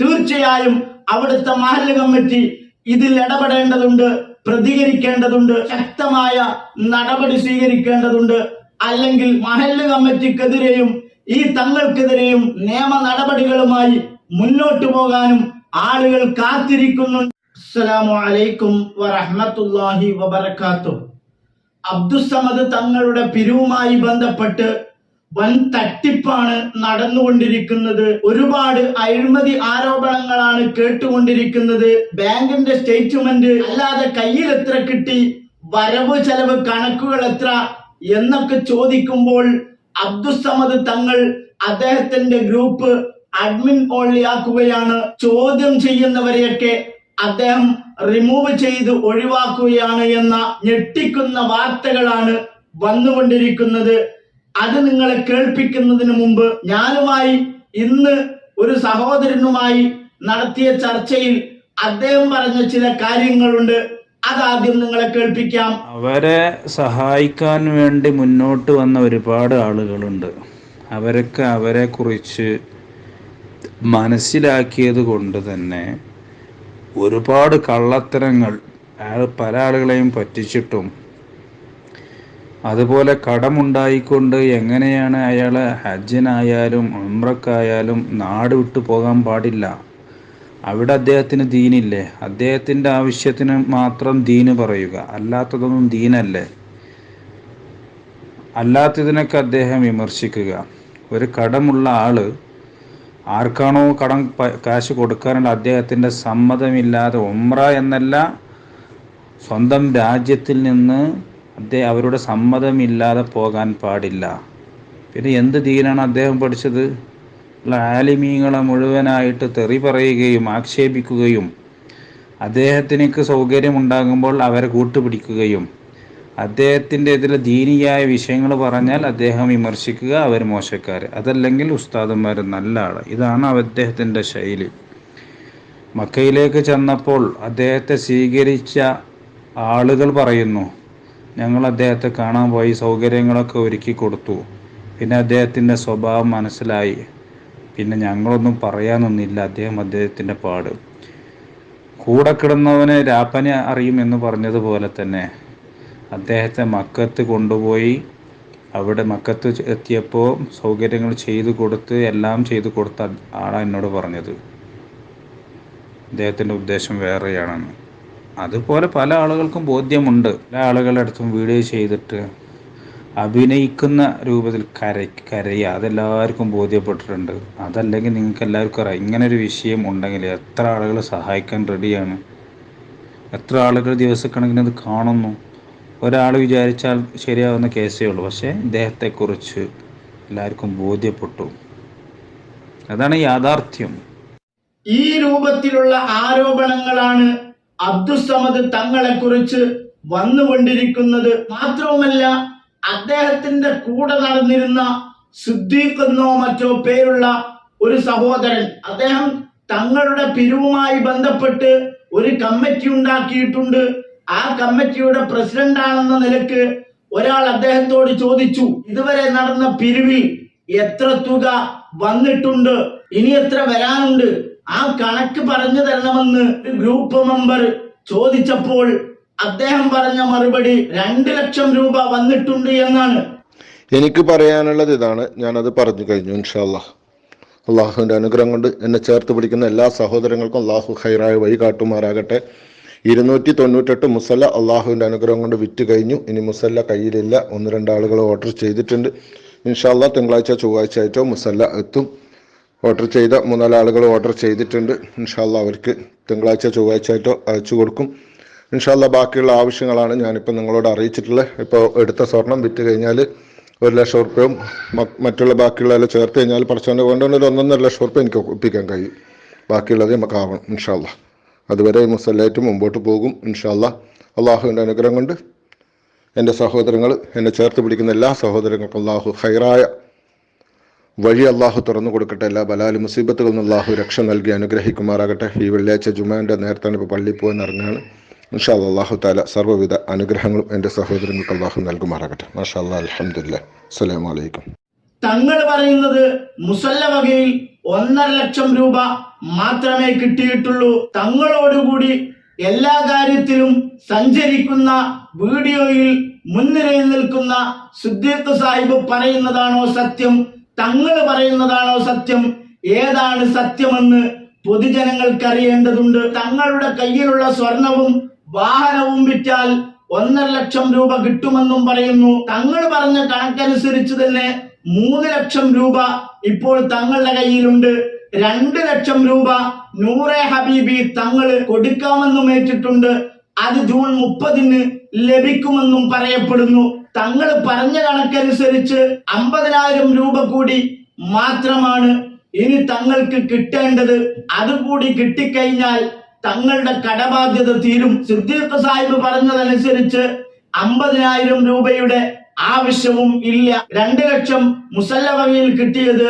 തീർച്ചയായും അവിടുത്തെ മഹല്ല് കമ്മിറ്റി ഇതിൽ ഇടപെടേണ്ടതുണ്ട് പ്രതികരിക്കേണ്ടതുണ്ട് ശക്തമായ നടപടി സ്വീകരിക്കേണ്ടതുണ്ട്. അല്ലെങ്കിൽ മഹല്ല് കമ്മിറ്റിക്കെതിരെയും ഈ തങ്ങൾക്കെതിരെയും നിയമ നടപടികളുമായി മുന്നോട്ടു പോകാനും ആളുകൾ കാത്തിരിക്കുന്നു. അസ്സലാമു അലൈക്കും വറഹ്മത്തുള്ളാഹി വബറകാതുഹു. അബ്ദുസമദ് തങ്ങളുടെ പിരിവുമായി ബന്ധപ്പെട്ട് വൻ തട്ടിപ്പാണ് നടന്നുകൊണ്ടിരിക്കുന്നത്. ഒരുപാട് അഴിമതി ആരോപണങ്ങളാണ് കേട്ടുകൊണ്ടിരിക്കുന്നത്. ബാങ്കിന്റെ സ്റ്റേറ്റ്മെന്റ് അല്ലാതെ കയ്യിൽ എത്ര കിട്ടി വരവ് ചെലവ് കണക്കുകൾ എത്ര എന്നൊക്കെ ചോദിക്കുമ്പോൾ അബ്ദുസമദ് തങ്ങൾ അദ്ദേഹത്തിന്റെ ഗ്രൂപ്പ് അഡ്മിൻ ഓൺലി ആക്കുകയാണ് ചോദ്യം ചെയ്യുന്നവരെയൊക്കെ അദ്ദേഹം റിമൂവ് ചെയ്ത് ഒഴിവാക്കുകയാണ് എന്ന ഞെട്ടിക്കുന്ന വാർത്തകളാണ് വന്നുകൊണ്ടിരിക്കുന്നത്. അത് നിങ്ങളെ കേൾപ്പിക്കുന്നതിന് മുമ്പ് ഞാനുമായി ഇന്ന് ഒരു സഹോദരനുമായി നടത്തിയ ചർച്ചയിൽ അദ്ദേഹം പറഞ്ഞ ചില കാര്യങ്ങളുണ്ട്. അതാദ്യം നിങ്ങളെ കേൾപ്പിക്കാം. അവരെ സഹായിക്കാൻ വേണ്ടി മുന്നോട്ട് വന്ന ഒരുപാട് ആളുകളുണ്ട്. അവരൊക്കെ അവരെ കുറിച്ച് മനസ്സിലാക്കിയത് കൊണ്ട് തന്നെ ഒരുപാട് കള്ളത്തരങ്ങൾ അയാൾ പല ആളുകളെയും പറ്റിച്ചിട്ടും അതുപോലെ കടമുണ്ടായിക്കൊണ്ട് എങ്ങനെയാണ് അയാൾ ഹജ്ജിനായാലും ഉമ്രക്കായാലും നാട് വിട്ടു പോകാൻ പാടില്ല. അവിടെ അദ്ദേഹത്തിന് ദീനില്ലേ? അദ്ദേഹത്തിന്റെ ആവശ്യത്തിന് മാത്രം ദീന് പറയുക. അല്ലാത്തതൊന്നും ദീനല്ലേ? അല്ലാത്തതിനൊക്കെ അദ്ദേഹം വിമർശിക്കുക. ഒരു കടമുള്ള ആൾ ആർക്കാണോ കടം കാശ് കൊടുക്കാനുള്ള അദ്ദേഹത്തിന്റെ സമ്മതമില്ലാതെ ഉമ്ര എന്നല്ല സ്വന്തം രാജ്യത്തിൽ നിന്ന് അദ്ദേഹം അവരുടെ സമ്മതമില്ലാതെ പോകാൻ പാടില്ല. പിന്നെ എന്ത് ദീനാണ് അദ്ദേഹം പഠിച്ചത്? ആലിമീങ്ങളെ മുഴുവനായിട്ട് തെറി പറയുകയും ആക്ഷേപിക്കുകയും അദ്ദേഹത്തിനേക്ക് സൗകര്യമുണ്ടാകുമ്പോൾ അവരെ കൂട്ടുപിടിക്കുകയും അദ്ദേഹത്തിന്റെ ഇതിൽ ദീനിയായ വിഷയങ്ങൾ പറഞ്ഞാൽ അദ്ദേഹം വിമർശിക്കുക അവർ മോശക്കാർ. അതല്ലെങ്കിൽ ഉസ്താദന്മാർ നല്ല ആൾ ഇതാണ് അദ്ദേഹത്തിന്റെ ശൈലി. മക്കയിലേക്ക് ചെന്നപ്പോൾ അദ്ദേഹത്തെ സ്വീകരിച്ച ആളുകൾ പറയുന്നു ഞങ്ങൾ അദ്ദേഹത്തെ കാണാൻ പോയി സൗകര്യങ്ങളൊക്കെ ഒരുക്കി കൊടുത്തു. പിന്നെ അദ്ദേഹത്തിന്റെ സ്വഭാവം മനസ്സിലായി. പിന്നെ ഞങ്ങളൊന്നും പറയാനൊന്നുമില്ല അദ്ദേഹം അദ്ദേഹത്തിന്റെ പാട്. കൂടെ കിടന്നവന് രാപ്പനെ അറിയും എന്ന് പറഞ്ഞതുപോലെ തന്നെ അദ്ദേഹത്തെ മക്കത്ത് കൊണ്ടുപോയി അവിടെ മക്കത്ത് എത്തിയപ്പോൾ സൗകര്യങ്ങൾ ചെയ്തു കൊടുത്ത് എല്ലാം ചെയ്തു കൊടുത്ത ആളാണ് എന്നോട് പറഞ്ഞത്. അദ്ദേഹത്തിന്റെ ഉദ്ദേശം വേറെയാണെന്ന്. അതുപോലെ പല ആളുകൾക്കും ബോധ്യമുണ്ട്. പല ആളുകളുടെ അടുത്തും വീഡിയോ ചെയ്തിട്ട് അഭിനയിക്കുന്ന രൂപത്തിൽ കര കരയുക. അതെല്ലാവർക്കും ബോധ്യപ്പെട്ടിട്ടുണ്ട്. അതല്ലെങ്കിൽ നിങ്ങൾക്ക് എല്ലാവർക്കും അറിയാം. ഇങ്ങനെ ഒരു വിഷയം ഉണ്ടെങ്കിൽ എത്ര ആളുകൾ സഹായിക്കാൻ റെഡിയാണ് എത്ര ആളുകൾ ദിവസക്കണക്കിന് അത് കാണുന്നു. ഒരാൾ വിചാരിച്ചാൽ ശരിയാവുന്ന കേസേ ഉള്ളൂ. പക്ഷേ ഇദ്ദേഹത്തെക്കുറിച്ച് എല്ലാവർക്കും ബോധ്യപ്പെട്ടു. അതാണ് യാഥാർത്ഥ്യം. ഈ രൂപത്തിലുള്ള ആരോപണങ്ങളാണ് അബ്ദുസമദ് തങ്ങളെ കുറിച്ച് വന്നുകൊണ്ടിരിക്കുന്നത് മാത്രവുമല്ല അദ്ദേഹത്തിന്റെ കൂടെ നടന്നിരുന്ന സിദ്ദീഖ് മറ്റോ പേരുള്ള ഒരു സഹോദരൻ അദ്ദേഹം തങ്ങളുടെ പിരിവുമായി ബന്ധപ്പെട്ട് ഒരു കമ്മിറ്റി ഉണ്ടാക്കിയിട്ടുണ്ട്. ആ കമ്മിറ്റിയുടെ പ്രസിഡന്റ് ആണെന്ന നിലയ്ക്ക് ഒരാൾ അദ്ദേഹത്തോട് ചോദിച്ചു ഇതുവരെ നടന്ന പിരിവിൽ എത്ര തുക വന്നിട്ടുണ്ട്? ഇനി എത്ര വരാനുണ്ട്? ആ കണക്ക് പറഞ്ഞു തരണമെന്ന് ഗ്രൂപ്പ് മെമ്പർ ചോദിച്ചപ്പോൾ അദ്ദേഹം പറഞ്ഞ മറുപടി രണ്ട് ലക്ഷം രൂപ വന്നിട്ടുണ്ട് എന്നാണ്. എനിക്ക് പറയാനുള്ളത് ഇതാണ്. ഞാനത് പറഞ്ഞു കഴിഞ്ഞു ഇൻഷാല്ലാ അള്ളാഹുവിന്റെ അനുഗ്രഹം കൊണ്ട് എന്നെ ചേർത്ത് പിടിക്കുന്ന എല്ലാ സഹോദരങ്ങൾക്കും അള്ളാഹു ഹൈറായ വഴി കാട്ടുമാറാകട്ടെ. ഇരുന്നൂറ്റി തൊണ്ണൂറ്റെട്ട് മുസല്ല അള്ളാഹുവിന്റെ അനുഗ്രഹം കൊണ്ട് വിറ്റ് കഴിഞ്ഞു. ഇനി മുസല്ല കയ്യിലില്ല. ഒന്ന് രണ്ട് ആളുകൾ ഓർഡർ ചെയ്തിട്ടുണ്ട്. ഇൻഷാല്ല തിങ്കളാഴ്ച ചൊവ്വാഴ്ച ആയിട്ടോ മുസല്ല എത്തും. ഓർഡർ ചെയ്ത മൂന്നാൽ ആളുകൾ ഓർഡർ ചെയ്തിട്ടുണ്ട്. ഇൻഷാല്ല അവർക്ക് തിങ്കളാഴ്ച ചൊവ്വാഴ്ച ആയിട്ടോ അയച്ചു കൊടുക്കും. ഇൻഷാല്ല ബാക്കിയുള്ള ആവശ്യങ്ങളാണ് ഞാനിപ്പോൾ നിങ്ങളോട് അറിയിച്ചിട്ടുള്ളത്. ഇപ്പോൾ എടുത്ത സ്വർണം വിറ്റ് കഴിഞ്ഞാൽ ഒരു ലക്ഷം ഉറുപ്പ്യയും മറ്റുള്ള ബാക്കിയുള്ള ചേർത്ത് കഴിഞ്ഞാൽ പഠിച്ചവന്റെ കൊണ്ടുകൊണ്ട് ഒരു ഒന്നൊന്നര ലക്ഷം ഉറുപ്പ്യ എനിക്ക് ഒപ്പിക്കാൻ കഴിയും. ബാക്കിയുള്ളത് നമുക്ക് ആവണം ഇൻഷാല്ല അതുവരെ മുസല്ലായിട്ട് മുമ്പോട്ട് പോകും ഇൻഷാല്ല അള്ളാഹുവിന്റെ അനുഗ്രഹം കൊണ്ട് എന്റെ സഹോദരങ്ങൾ എന്നെ ചേർത്ത് പിടിക്കുന്ന എല്ലാ സഹോദരങ്ങൾക്കും അള്ളാഹു ഹൈറായ വഴി അള്ളാഹു തുറന്നു കൊടുക്കട്ടെ. എല്ലാ ബലാലും മുസീബത്തുകളിൽ നിന്ന് അള്ളാഹു രക്ഷ നൽകി അനുഗ്രഹിക്കുമാറാകട്ടെ. ഈ വെള്ളിയാഴ്ച ജുമാന്റെ നേരത്താണ് ഇപ്പോൾ പള്ളിയിൽ പോകാൻ ഇറങ്ങുകയാണ്. മഷാ അള്ളാഹു താല സർവവിധ അനുഗ്രഹങ്ങളും എന്റെ സഹോദരങ്ങൾക്ക് അള്ളാഹു നൽകുമാറാകട്ടെ. മാഷാ അല്ലാ അലഹമില്ല അസ്സലാമു അലൈക്കും. തങ്ങൾ പറയുന്നത് മുസല്ല വകയിൽ ഒന്നര ലക്ഷം രൂപ മാത്രമേ കിട്ടിയിട്ടുള്ളൂ. തങ്ങളോടുകൂടി എല്ലാ കാര്യത്തിലും സഞ്ചരിക്കുന്ന വീഡിയോയിൽ മുൻനിരയിൽ നിൽക്കുന്ന സുദ്ദീഖ് സാഹിബ് പറയുന്നതാണോ സത്യം? തങ്ങൾ പറയുന്നതാണോ സത്യം? ഏതാണ് സത്യമെന്ന് പൊതുജനങ്ങൾക്ക് അറിയേണ്ടതുണ്ട് തങ്ങളുടെ കയ്യിലുള്ള സ്വർണവും വാഹനവും വിറ്റാൽ ഒന്നര ലക്ഷം രൂപ കിട്ടുമെന്നും പറയുന്നു. തങ്ങൾ പറഞ്ഞ കണക്കനുസരിച്ച് തന്നെ മൂന്ന് ലക്ഷം രൂപ ഇപ്പോൾ തങ്ങളുടെ കയ്യിലുണ്ട്. രണ്ട് ലക്ഷം രൂപ നൂറെ ഹബീബി തങ്ങൾ കൊടുക്കാമെന്നും ഏറ്റിട്ടുണ്ട്. അത് ജൂൺ മുപ്പതിന് ലഭിക്കുമെന്നും പറയപ്പെടുന്നു. തങ്ങൾ പറഞ്ഞ കണക്കനുസരിച്ച് അമ്പതിനായിരം രൂപ കൂടി മാത്രമാണ് ഇനി തങ്ങൾക്ക് കിട്ടേണ്ടത്. അതുകൂടി കിട്ടിക്കഴിഞ്ഞാൽ തങ്ങളുടെ കടബാധ്യത തീരും. സിദ്ദീഖ് സാഹിബ് പറഞ്ഞതനുസരിച്ച് അമ്പതിനായിരം രൂപയുടെ ആവശ്യവും ഇല്ല. രണ്ട് ലക്ഷം മുസല്ല വകയിൽ കിട്ടിയത്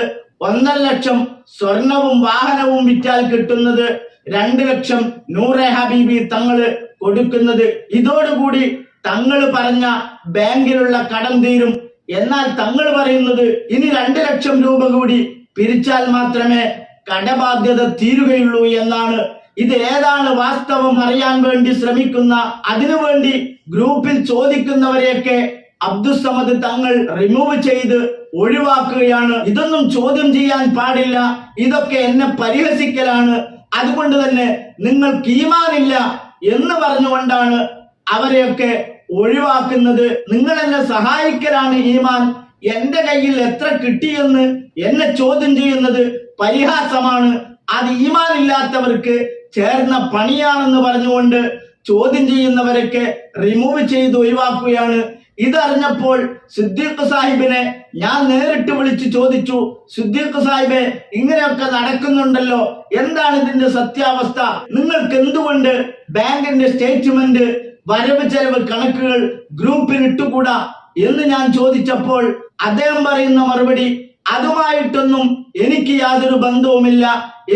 ഒന്നര ലക്ഷം സ്വർണവും വാഹനവും വിറ്റാൽ കിട്ടുന്നത് രണ്ട് ലക്ഷം നൂറെ ഹബീബി തങ്ങൾ കൊടുക്കുന്നത്. ഇതോടുകൂടി തങ്ങൾ പറഞ്ഞ ബാങ്കിലുള്ള കടം തീരും. എന്നാൽ തങ്ങൾ പറയുന്നത് ഇനി രണ്ട് ലക്ഷം രൂപ കൂടി പിരിച്ചാൽ മാത്രമേ കടബാധ്യത തീരുകയുള്ളൂ എന്നാണ്. ഇത് ഏതാണ് വാസ്തവം അറിയാൻ വേണ്ടി ശ്രമിക്കുന്ന അതിനുവേണ്ടി ഗ്രൂപ്പിൽ ചോദിക്കുന്നവരെയൊക്കെ അബ്ദുസമദ് തങ്ങൾ റിമൂവ് ചെയ്ത് ഒഴിവാക്കുകയാണ്. ഇതൊന്നും ചോദ്യം ചെയ്യാൻ പാടില്ല. ഇതൊക്കെ എന്നെ പരിഹസിക്കലാണ്. അതുകൊണ്ട് തന്നെ നിങ്ങൾക്ക് ഈമാനില്ല എന്ന് പറഞ്ഞുകൊണ്ടാണ് അവരെയൊക്കെ ഒഴിവാക്കുന്നത് നിങ്ങൾ എന്നെ സഹായിക്കലാണ് ഈമാൻ. എന്റെ കയ്യിൽ എത്ര കിട്ടിയെന്ന് എന്നെ ചോദ്യം ചെയ്യുന്നത് പരിഹാസമാണ്. അത് ഈമാൻ ഇല്ലാത്തവർക്ക് ചേർന്ന പണിയാണെന്ന് പറഞ്ഞുകൊണ്ട് ചോദ്യം ചെയ്യുന്നവരൊക്കെ റിമൂവ് ചെയ്ത് ഒഴിവാക്കുകയാണ്. ഇതറിഞ്ഞപ്പോൾ സിദ്ദീഖ് സാഹിബിനെ ഞാൻ നേരിട്ട് വിളിച്ച് ചോദിച്ചു സിദ്ദീഖ് സാഹിബെ ഇങ്ങനെയൊക്കെ നടക്കുന്നുണ്ടല്ലോ. എന്താണ് ഇതിന്റെ സത്യാവസ്ഥ? നിങ്ങൾക്ക് എന്തുകൊണ്ട് ബാങ്കിന്റെ സ്റ്റേറ്റ്മെന്റ് വരവ് ചെലവ് കണക്കുകൾ ഗ്രൂപ്പിൽ ഇട്ടുകൂടാ എന്ന് ഞാൻ ചോദിച്ചപ്പോൾ അദ്ദേഹം പറയുന്ന മറുപടി അതുമായിട്ടൊന്നും എനിക്ക് യാതൊരു ബന്ധവുമില്ല.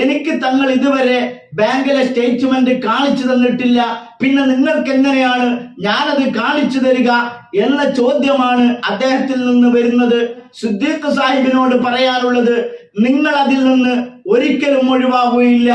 എനിക്ക് തങ്ങൾ ഇതുവരെ ബാങ്കിലെ സ്റ്റേറ്റ്മെന്റ് കാണിച്ചു തന്നിട്ടില്ല. പിന്നെ നിങ്ങൾക്ക് എങ്ങനെയാണ് ഞാനത് കാണിച്ചു തരിക എന്ന ചോദ്യമാണ് അദ്ദേഹത്തിൽ നിന്ന് വരുന്നത്. സുദ്ദീഖ് സാഹിബിനോട് പറയാനുള്ളത് നിങ്ങൾ അതിൽ നിന്ന് ഒരിക്കലും ഒഴിവാകുകയില്ല.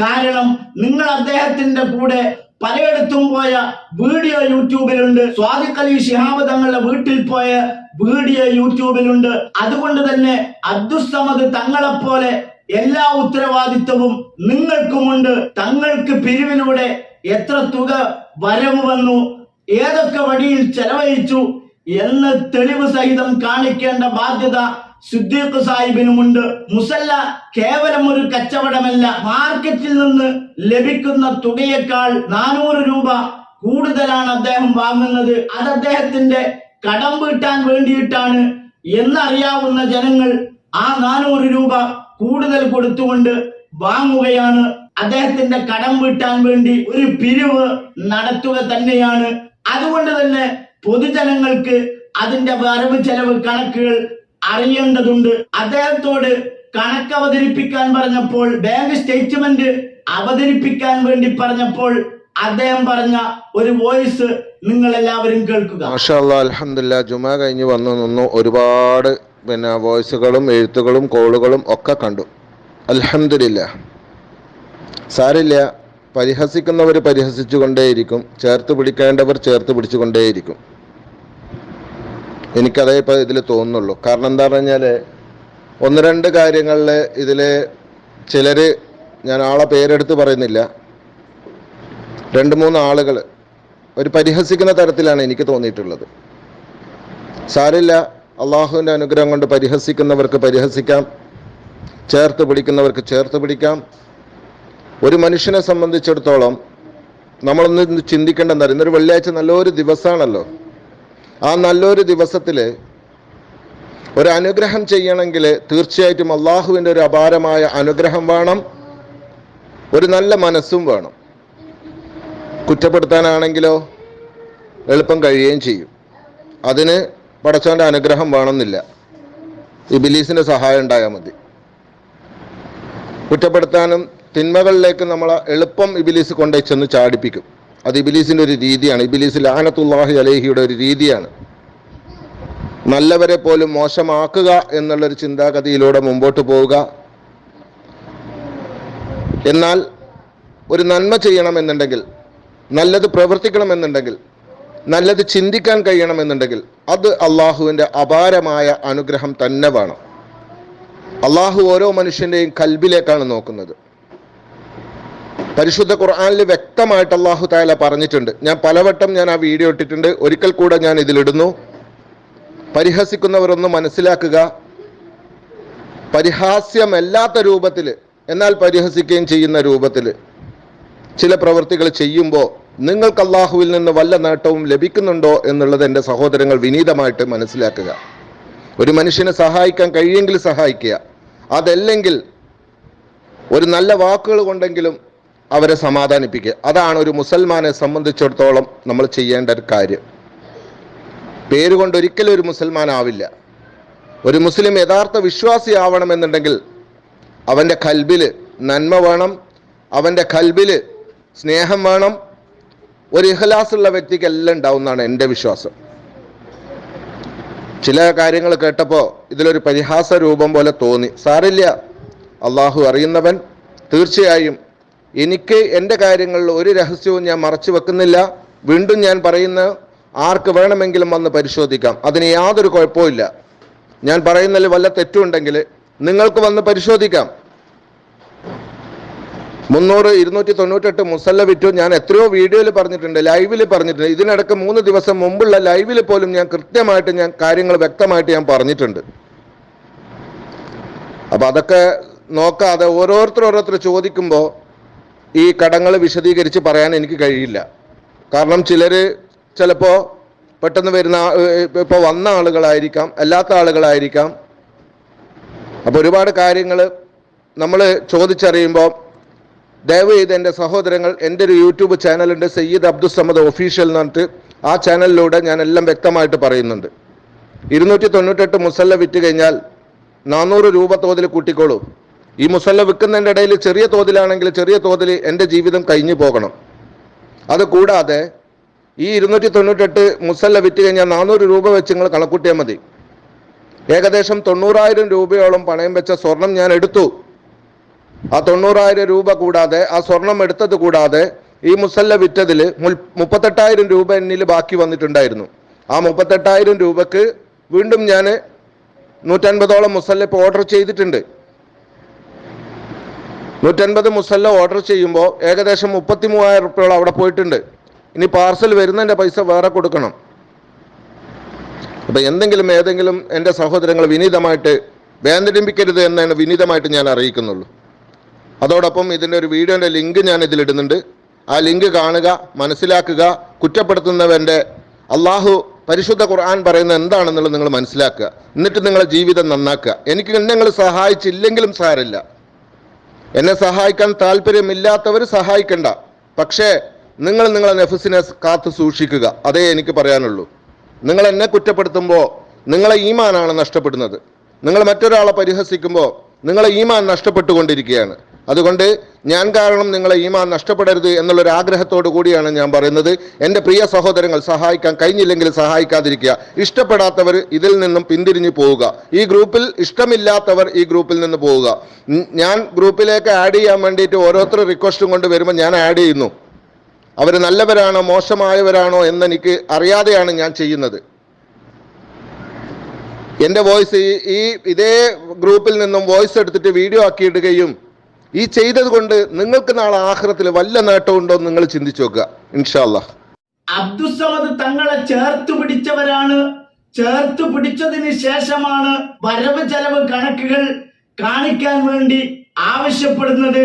കാരണം നിങ്ങൾ അദ്ദേഹത്തിന്റെ കൂടെ പലയിടത്തും പോയ വീഡിയോ യൂട്യൂബിലുണ്ട്. സ്വാദിഖ് ശിഹാബ് തങ്ങളുടെ വീട്ടിൽ പോയ വീഡിയോ യൂട്യൂബിലുണ്ട്. അതുകൊണ്ട് തന്നെ അബ്ദുസമദ് തങ്ങളെപ്പോലെ എല്ലാ ഉത്തരവാദിത്വവും നിങ്ങൾക്കുമുണ്ട്. തങ്ങൾക്ക് പിരിവിലൂടെ എത്ര തുക വരവ് വന്നു ഏതൊക്കെ വഴിയിൽ ചെലവഴിച്ചു എന്ന് തെളിവ് സഹിതം കാണിക്കേണ്ട ബാധ്യത സിദ്ദീഖ് സാഹിബിനുമുണ്ട്. മുസല്ല കേവലം ഒരു കച്ചവടമല്ല. മാർക്കറ്റിൽ നിന്ന് ലഭിക്കുന്ന തുകയേക്കാൾ നാനൂറ് രൂപ കൂടുതലാണ് അദ്ദേഹം വാങ്ങുന്നത്. അത് അദ്ദേഹത്തിന്റെ കടം വീട്ടാൻ വേണ്ടിയിട്ടാണ് എന്നറിയാവുന്ന ജനങ്ങൾ ആ നാനൂറ് രൂപ കൂടുതൽ കൊടുത്തുകൊണ്ട് വാങ്ങുകയാണ്. അദ്ദേഹത്തിന്റെ കടം വീട്ടാൻ വേണ്ടി ഒരു പിരിവ് നടത്തുക തന്നെയാണ്. അതുകൊണ്ട് തന്നെ പൊതുജനങ്ങൾക്ക് അതിന്റെ വരവ് ചെലവ് കണക്കുകൾ അറിയേണ്ടതുണ്ട്. അദ്ദേഹത്തോട് കണക്ക് അവതരിപ്പിക്കാൻ പറഞ്ഞപ്പോൾ ബാങ്ക് സ്റ്റേറ്റ്മെന്റ് അവതരിപ്പിക്കാൻ വേണ്ടി പറഞ്ഞപ്പോൾ അദ്ദേഹം പറഞ്ഞ ഒരു വോയിസ് നിങ്ങൾ എല്ലാവരും കേൾക്കുക അലഹമില്ല ജുമ കഴിഞ്ഞ് വന്നു നിന്നു ഒരുപാട് പിന്നെ വോയിസുകളും എഴുത്തുകളും കോളുകളും ഒക്കെ കണ്ടു. അലഹമില്ല സാരില്ല പരിഹസിക്കുന്നവർ പരിഹസിച്ചുകൊണ്ടേയിരിക്കും. ചേർത്ത് പിടിക്കേണ്ടവർ ചേർത്ത് പിടിച്ചുകൊണ്ടേയിരിക്കും. എനിക്കതേ ഇപ്പോൾ ഇതിൽ തോന്നുന്നുള്ളൂ. കാരണം എന്താ പറഞ്ഞാൽ ഒന്ന് രണ്ട് കാര്യങ്ങളിൽ ഇതിൽ ചിലർ ഞാൻ ആളെ പേരെടുത്ത് പറയുന്നില്ല. രണ്ട് മൂന്ന് ആളുകൾ ഒരു പരിഹസിക്കുന്ന തരത്തിലാണ് എനിക്ക് തോന്നിയിട്ടുള്ളത്. സാരില്ല അള്ളാഹുവിന്റെ അനുഗ്രഹം കൊണ്ട് പരിഹസിക്കുന്നവർക്ക് പരിഹസിക്കാം. ചേർത്ത് പിടിക്കുന്നവർക്ക് ചേർത്ത് പിടിക്കാം. ഒരു മനുഷ്യനെ സംബന്ധിച്ചിടത്തോളം നമ്മളൊന്ന് ചിന്തിക്കേണ്ട എന്താ ഇന്നൊരു വെള്ളിയാഴ്ച നല്ലൊരു ദിവസമാണല്ലോ ആ നല്ലൊരു ദിവസത്തിൽ ഒരു അനുഗ്രഹം ചെയ്യണമെങ്കിൽ തീർച്ചയായിട്ടും അള്ളാഹുവിന്റെ ഒരു അപാരമായ അനുഗ്രഹം വേണം. ഒരു നല്ല മനസ്സും വേണം. കുറ്റപ്പെടുത്താനാണെങ്കിലോ എളുപ്പം കഴിയുകയും ചെയ്യും. അതിന് പടച്ചവന്റെ അനുഗ്രഹം വേണമെന്നില്ല. ഈ ബിലീസിന്റെ സഹായം ഉണ്ടായാൽ മതി. കുറ്റപ്പെടുത്താനും തിന്മകളിലേക്ക് നമ്മളെ എളുപ്പം ഇബിലീസ് കൊണ്ടുപോയി ചെന്ന് ചാടിപ്പിക്കും. അത് ഇബിലീസിന്റെ ഒരു രീതിയാണ്. ഇബിലീസ് ലാനത്തുല്ലാഹി അലേഹിയുടെ ഒരു രീതിയാണ്. നല്ലവരെ പോലും മോശമാക്കുക എന്നുള്ളൊരു ചിന്താഗതിയിലൂടെ മുമ്പോട്ട് പോവുക. എന്നാൽ ഒരു നന്മ ചെയ്യണമെന്നുണ്ടെങ്കിൽ നല്ലത് പ്രവർത്തിക്കണമെന്നുണ്ടെങ്കിൽ നല്ലത് ചിന്തിക്കാൻ കഴിയണമെന്നുണ്ടെങ്കിൽ അത് അള്ളാഹുവിന്റെ അപാരമായ അനുഗ്രഹം തന്നെ വേണം. അള്ളാഹു ഓരോ മനുഷ്യന്റെയും കൽബിലേക്കാണ് നോക്കുന്നത്. പരിശുദ്ധ ഖുർആാനിൽ വ്യക്തമായിട്ട് അള്ളാഹു താല പറഞ്ഞിട്ടുണ്ട്. ഞാൻ പലവട്ടം ഞാൻ ആ വീഡിയോ ഇട്ടിട്ടുണ്ട്. ഒരിക്കൽ കൂടെ ഞാൻ ഇതിലിടുന്നു. പരിഹസിക്കുന്നവരൊന്ന് മനസ്സിലാക്കുക. പരിഹാസ്യമല്ലാത്ത രൂപത്തിൽ എന്നാൽ പരിഹസിക്കുകയും ചെയ്യുന്ന രൂപത്തിൽ ചില പ്രവൃത്തികൾ ചെയ്യുമ്പോൾ നിങ്ങൾക്ക് അള്ളാഹുവിൽ നിന്ന് വല്ല നേട്ടവും ലഭിക്കുന്നുണ്ടോ എന്നുള്ളത് എന്റെ സഹോദരങ്ങൾ വിനീതമായിട്ട് മനസ്സിലാക്കുക. ഒരു മനുഷ്യനെ സഹായിക്കാൻ കഴിയെങ്കിൽ സഹായിക്കുക. അതല്ലെങ്കിൽ ഒരു നല്ല വാക്കുകൾ കൊണ്ടെങ്കിലും അവരെ സമാധാനിപ്പിക്കുക. അതാണ് ഒരു മുസൽമാനെ സംബന്ധിച്ചിടത്തോളം നമ്മൾ ചെയ്യേണ്ട ഒരു കാര്യം. പേരുകൊണ്ട് ഒരിക്കലും ഒരു മുസൽമാൻ ആവില്ല ഒരു മുസ്ലിം യഥാർത്ഥ വിശ്വാസി ആവണമെന്നുണ്ടെങ്കിൽ അവന്റെ കൽബിൽ നന്മ വേണം അവന്റെ കൽബിൽ സ്നേഹം വേണം ഒരു ഇഹ്ലാസുള്ള വ്യക്തിക്ക് എല്ലാം ഉണ്ടാവുന്നതാണ് എന്റെ വിശ്വാസം. ചില കാര്യങ്ങൾ കേട്ടപ്പോൾ ഇതിലൊരു പരിഹാസ രൂപം പോലെ തോന്നി. സാറില്ല അള്ളാഹു അറിയുന്നവൻ തീർച്ചയായും എനിക്ക് എന്റെ കാര്യങ്ങളിൽ ഒരു രഹസ്യവും ഞാൻ മറച്ചു വെക്കുന്നില്ല. വീണ്ടും ഞാൻ പറയുന്ന ആർക്ക് വേണമെങ്കിലും വന്ന് പരിശോധിക്കാം. അതിന് യാതൊരു കുഴപ്പമില്ല ഞാൻ പറയുന്നതിൽ വല്ല തെറ്റുണ്ടെങ്കിൽ നിങ്ങൾക്ക് വന്ന് പരിശോധിക്കാം. മുന്നൂറ് ഇരുന്നൂറ്റി തൊണ്ണൂറ്റെട്ട് മുസല്ല വിറ്റു. ഞാൻ എത്രയോ വീഡിയോയിൽ പറഞ്ഞിട്ടുണ്ട് ലൈവിൽ പറഞ്ഞിട്ടുണ്ട്. ഇതിനിടക്ക് മൂന്ന് ദിവസം മുമ്പുള്ള ലൈവിൽ പോലും ഞാൻ കൃത്യമായിട്ട് ഞാൻ കാര്യങ്ങൾ വ്യക്തമായിട്ട് ഞാൻ പറഞ്ഞിട്ടുണ്ട്. അപ്പൊ അതൊക്കെ നോക്കാതെ ഓരോരുത്തർ ഓരോരുത്തർ ചോദിക്കുമ്പോൾ ഈ കടങ്ങൾ വിശദീകരിച്ച് പറയാൻ എനിക്ക് കഴിയില്ല. കാരണം ചിലർ ചിലപ്പോൾ പെട്ടെന്ന് വരുന്ന ഇപ്പോൾ വന്ന ആളുകളായിരിക്കാം അല്ലാത്ത ആളുകളായിരിക്കാം. അപ്പോൾ ഒരുപാട് കാര്യങ്ങൾ നമ്മൾ ചോദിച്ചറിയുമ്പോൾ ദയവ് ചെയ്ത് എന്റെ സഹോദരങ്ങൾ എന്റെ ഒരു യൂട്യൂബ് ചാനലുണ്ട് സയ്യിദ് അബ്ദുൽ സമദ് ഒഫീഷ്യൽ എന്ന് പറഞ്ഞിട്ട് ആ ചാനലിലൂടെ ഞാൻ എല്ലാം വ്യക്തമായിട്ട് പറയുന്നുണ്ട്. ഇരുന്നൂറ്റി തൊണ്ണൂറ്റെട്ട് മുസല്ല വിറ്റ് കഴിഞ്ഞാൽ നാനൂറ് രൂപ തോതിൽ കൂട്ടിക്കോളൂ. ഈ മുസല്ല വിൽക്കുന്നതിന്റെ ഇടയിൽ ചെറിയ തോതിലാണെങ്കിൽ ചെറിയ തോതിൽ എന്റെ ജീവിതം കഴിഞ്ഞു പോകണം. അത് കൂടാതെ ഈ ഇരുന്നൂറ്റി തൊണ്ണൂറ്റെട്ട് മുസല്ല വിറ്റ് കഴിഞ്ഞാൽ നാനൂറ് രൂപ വെച്ച് നിങ്ങൾ കണക്കൂട്ടിയാൽ മതി. ഏകദേശം തൊണ്ണൂറായിരം രൂപയോളം പണയം വെച്ച സ്വർണം ഞാൻ എടുത്തു. ആ തൊണ്ണൂറായിരം രൂപ കൂടാതെ ആ സ്വർണം എടുത്തത് കൂടാതെ ഈ മുസല്ല വിറ്റതിൽ മുപ്പത്തെട്ടായിരം രൂപ എന്നിൽ ബാക്കി വന്നിട്ടുണ്ടായിരുന്നു. ആ മുപ്പത്തെട്ടായിരം രൂപക്ക് വീണ്ടും ഞാൻ നൂറ്റൻപതോളം മുസല്ല ഇപ്പോൾ ഓർഡർ ചെയ്തിട്ടുണ്ട്. നൂറ്റൻപത് മുസല്ല ഓർഡർ ചെയ്യുമ്പോൾ ഏകദേശം മുപ്പത്തി മൂവായിരം റുപ്യോളം അവിടെ പോയിട്ടുണ്ട്. ഇനി പാർസൽ വരുന്നതിന്റെ പൈസ വേറെ കൊടുക്കണം. അപ്പം എന്തെങ്കിലും ഏതെങ്കിലും എന്റെ സഹോദരങ്ങൾ വിനീതമായിട്ട് വേദനിപ്പിക്കരുത് എന്നാണ് വിനീതമായിട്ട് ഞാൻ അറിയിക്കുന്നുള്ളൂ. അതോടൊപ്പം ഇതിന്റെ ഒരു വീഡിയോന്റെ ലിങ്ക് ഞാൻ ഇതിലിടുന്നുണ്ട്. ആ ലിങ്ക് കാണുക മനസ്സിലാക്കുക കുറ്റപ്പെടുത്തുന്നവന്റെ അള്ളാഹു പരിശുദ്ധ ഖുർആൻ പറയുന്നത് എന്താണെന്നുള്ളത് നിങ്ങൾ മനസ്സിലാക്കുക. എന്നിട്ട് നിങ്ങളുടെ ജീവിതം നന്നാക്കുക. എനിക്ക് നിങ്ങൾ സഹായിച്ചില്ലെങ്കിലും സാരമില്ല. എന്നെ സഹായിക്കാൻ താല്പര്യമില്ലാത്തവർ സഹായിക്കണ്ട. പക്ഷേ നിങ്ങൾ നിങ്ങളെ നെഫസിനെ കാത്തു സൂക്ഷിക്കുക. അതേ എനിക്ക് പറയാനുള്ളൂ. നിങ്ങൾ എന്നെ കുറ്റപ്പെടുത്തുമ്പോൾ നിങ്ങളെ ഈമാനാണ് നഷ്ടപ്പെടുന്നത്. നിങ്ങൾ മറ്റൊരാളെ പരിഹസിക്കുമ്പോൾ നിങ്ങളെ ഈമാൻ നഷ്ടപ്പെട്ടുകൊണ്ടിരിക്കുകയാണ്. അതുകൊണ്ട് ഞാൻ കാരണം നിങ്ങളെ ഈമാൻ നഷ്ടപ്പെടരുത് എന്നുള്ളൊരു ആഗ്രഹത്തോടു കൂടിയാണ് ഞാൻ പറയുന്നത്. എന്റെ പ്രിയ സഹോദരങ്ങൾ സഹായിക്കാൻ കഴിഞ്ഞില്ലെങ്കിൽ സഹായിക്കാതിരിക്കുക. ഇഷ്ടപ്പെടാത്തവർ ഇതിൽ നിന്നും പിന്തിരിഞ്ഞു പോവുക. ഈ ഗ്രൂപ്പിൽ ഇഷ്ടമില്ലാത്തവർ ഈ ഗ്രൂപ്പിൽ നിന്ന് പോവുക. ഞാൻ ഗ്രൂപ്പിലേക്ക് ആഡ് ചെയ്യാൻ വേണ്ടിയിട്ട് ഓരോരുത്തർ റിക്വസ്റ്റും കൊണ്ട് വരുമ്പോൾ ഞാൻ ആഡ് ചെയ്യുന്നു. അവർ നല്ലവരാണോ മോശമായവരാണോ എന്നെനിക്ക് അറിയാതെയാണ് ഞാൻ ചെയ്യുന്നത്. എന്റെ വോയിസ് ഈ ഇതേ ഗ്രൂപ്പിൽ നിന്നും വോയിസ് എടുത്തിട്ട് വീഡിയോ ആക്കിയിടുകയും ഈ ചെയ്തത് കൊണ്ട് നിങ്ങൾക്ക് നാളെ ആഹ്റത്തിൽ വല്ല നേട്ടമുണ്ടോ എന്ന് നിങ്ങൾ ചിന്തിച്ചു നോക്കുക. ഇൻഷാല്ല അബ്ദുസമദ് തങ്ങളെ ചേർത്ത് പിടിച്ചവരാണ്. ചേർത്ത് പിടിച്ചതിന് ശേഷമാണ് വരവ് ചെലവ് കണക്കുകൾ കാണിക്കാൻ വേണ്ടി ആവശ്യപ്പെടുന്നത്.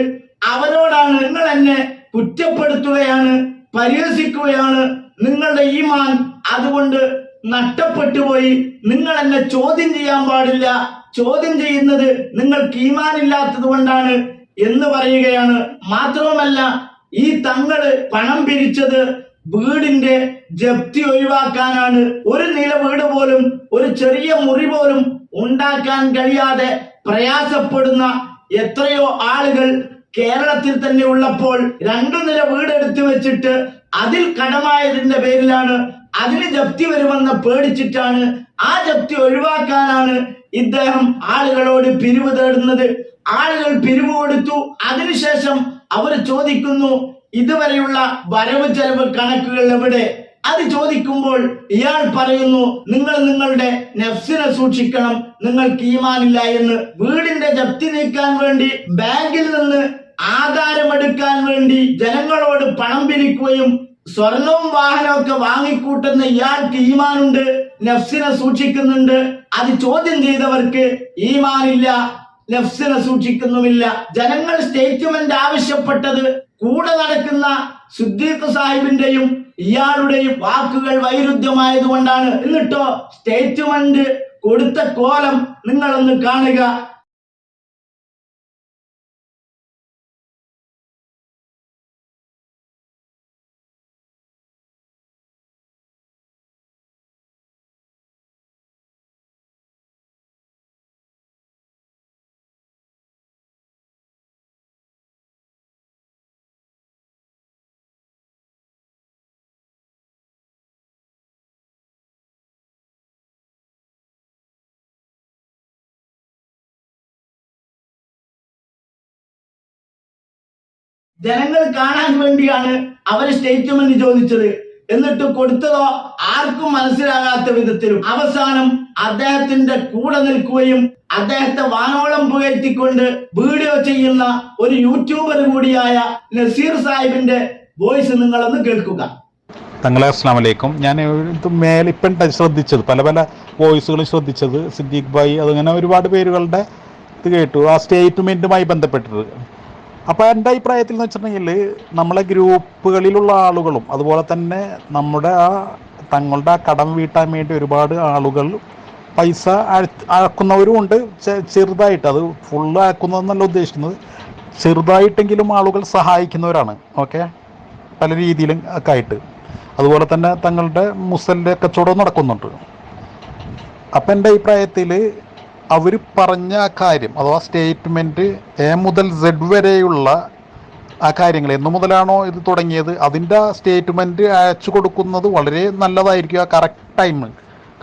അവരോടാണ് നിങ്ങൾ എന്നെ കുറ്റപ്പെടുത്തുകയാണ് പരിഹസിക്കുകയാണ്. നിങ്ങളുടെ ഈമാൻ അതുകൊണ്ട് നഷ്ടപ്പെട്ടു പോയി. നിങ്ങൾ എന്നെ ചോദ്യം ചെയ്യാൻ പാടില്ല. ചോദ്യം ചെയ്യുന്നത് നിങ്ങൾക്ക് ഈമാൻ ഇല്ലാത്തത് കൊണ്ടാണ്. എന്ന് പറയുകയാണ്. മാത്രവുമല്ല ഈ തങ്ങൾ പണം പിരിച്ചത് വീടിന്റെ ജപ്തി ഒഴിവാക്കാനാണ്. ഒരു നില വീട് പോലും ഒരു ചെറിയ മുറി പോലും ഉണ്ടാക്കാൻ കഴിയാതെ പ്രയാസപ്പെടുന്ന എത്രയോ ആളുകൾ കേരളത്തിൽ തന്നെ ഉള്ളപ്പോൾ രണ്ടു നില വീടെടുത്തു വെച്ചിട്ട് അതിൽ കടമായതിന്റെ പേരിലാണ് അതിന് ജപ്തി വരുമെന്ന് പേടിച്ചിട്ടാണ് ആ ജപ്തി ഒഴിവാക്കാനാണ് ഇദ്ദേഹം ആളുകളോട് പിരിവ് തേടുന്നത്. ആളുകൾ പിരിവ് കൊടുത്തു അതിനുശേഷം അവർ ചോദിക്കുന്നു ഇതുവരെയുള്ള വരവ് ചെലവ് കണക്കുകൾ എവിടെ? അത് ചോദിക്കുമ്പോൾ ഇയാൾ പറയുന്നു നിങ്ങൾ നിങ്ങളുടെ നെഫ്സിനെ സൂക്ഷിക്കണം. നിങ്ങൾക്ക് ഈമാനില്ല എന്ന്. വീടിന്റെ ജപ്തി നീക്കാൻ വേണ്ടി ബാങ്കിൽ നിന്ന് ആധാരമെടുക്കാൻ വേണ്ടി ജനങ്ങളോട് പണം പിരിക്കുകയും സ്വർണവും വാഹനവും വാങ്ങിക്കൂട്ടുന്ന ഇയാൾക്ക് ഈമാനുണ്ട് നെഫ്സിനെ സൂക്ഷിക്കുന്നുണ്ട്. അത് ചോദ്യം ചെയ്തവർക്ക് ഈമാനില്ല നെഫ്സിനെ സൂക്ഷിക്കുന്നുമില്ല. ജനങ്ങൾ സ്റ്റേറ്റ്മെന്റ് ആവശ്യപ്പെട്ടത് കൂടെ നടക്കുന്ന സുദ്ദീഖ് സാഹിബിന്റെയും ഇയാളുടെയും വാക്കുകൾ വൈരുദ്ധ്യമായതുകൊണ്ടാണ്. എന്നിട്ടോ സ്റ്റേറ്റ്മെന്റ് കൊടുത്ത കോലം നിങ്ങളൊന്ന് കാണുക. ജനങ്ങൾ കാണാൻ വേണ്ടിയാണ് അവർ സ്റ്റേറ്റ്മെന്റ് ചോദിച്ചത്. എന്നിട്ട് കൊടുത്തതോ ആർക്കും മനസ്സിലാകാത്ത വിധത്തിലും അവസാനം അദ്ദേഹത്തിന്റെ കൂടെ നിൽക്കുകയും അദ്ദേഹത്തെ വാനോളം പുകഴ്ത്തിക്കൊണ്ട് വീഡിയോ ചെയ്യുന്ന ഒരു യൂട്യൂബർ കൂടിയായ നസീർ സാഹിബിന്റെ വോയിസ് നിങ്ങളൊന്ന് കേൾക്കുക. തങ്ങളെ അസ്സാമലൈക്കും ഞാൻ ഇത് ഇപ്പം ശ്രദ്ധിച്ചത് പല പല വോയിസുകൾ ശ്രദ്ധിച്ചത്. സിദ്ദീഖ് ഭായി അതങ്ങനെ ഒരുപാട് പേരുകളുടെ ഇത് കേട്ടു. ആ സ്റ്റേറ്റ്മെന്റുമായി ബന്ധപ്പെട്ടത് അപ്പോൾ എന്റെ അഭിപ്രായത്തിൽ എന്ന് വെച്ചിട്ടുണ്ടെങ്കിൽ നമ്മളെ ഗ്രൂപ്പുകളിലുള്ള ആളുകളും അതുപോലെ തന്നെ നമ്മുടെ ആ തങ്ങളുടെ ആ കടം വീട്ടാൻ വേണ്ടി ഒരുപാട് ആളുകൾ പൈസ അഴക്കുന്നവരും ഉണ്ട്. ചെറുതായിട്ട് അത് ഫുള്ള് ആക്കുന്നതെന്നല്ല ഉദ്ദേശിക്കുന്നത്. ചെറുതായിട്ടെങ്കിലും ആളുകൾ സഹായിക്കുന്നവരാണ്. ഓക്കെ പല രീതിയിലും ഒക്കെ ആയിട്ട്. അതുപോലെ തന്നെ തങ്ങളുടെ മുസലിന്റെ കച്ചവടം നടക്കുന്നുണ്ട്. അപ്പം എന്റെ അഭിപ്രായത്തിൽ അവർ പറഞ്ഞ കാര്യം അഥവാ സ്റ്റേറ്റ്മെന്റ് എ മുതൽ സെഡ് വരെയുള്ള ആ കാര്യങ്ങൾ എന്നു മുതലാണോ ഇത് തുടങ്ങിയത് അതിന്റെ സ്റ്റേറ്റ്മെന്റ് അയച്ചു കൊടുക്കുന്നത് വളരെ നല്ലതായിരിക്കും ആ കറക്റ്റ് ടൈം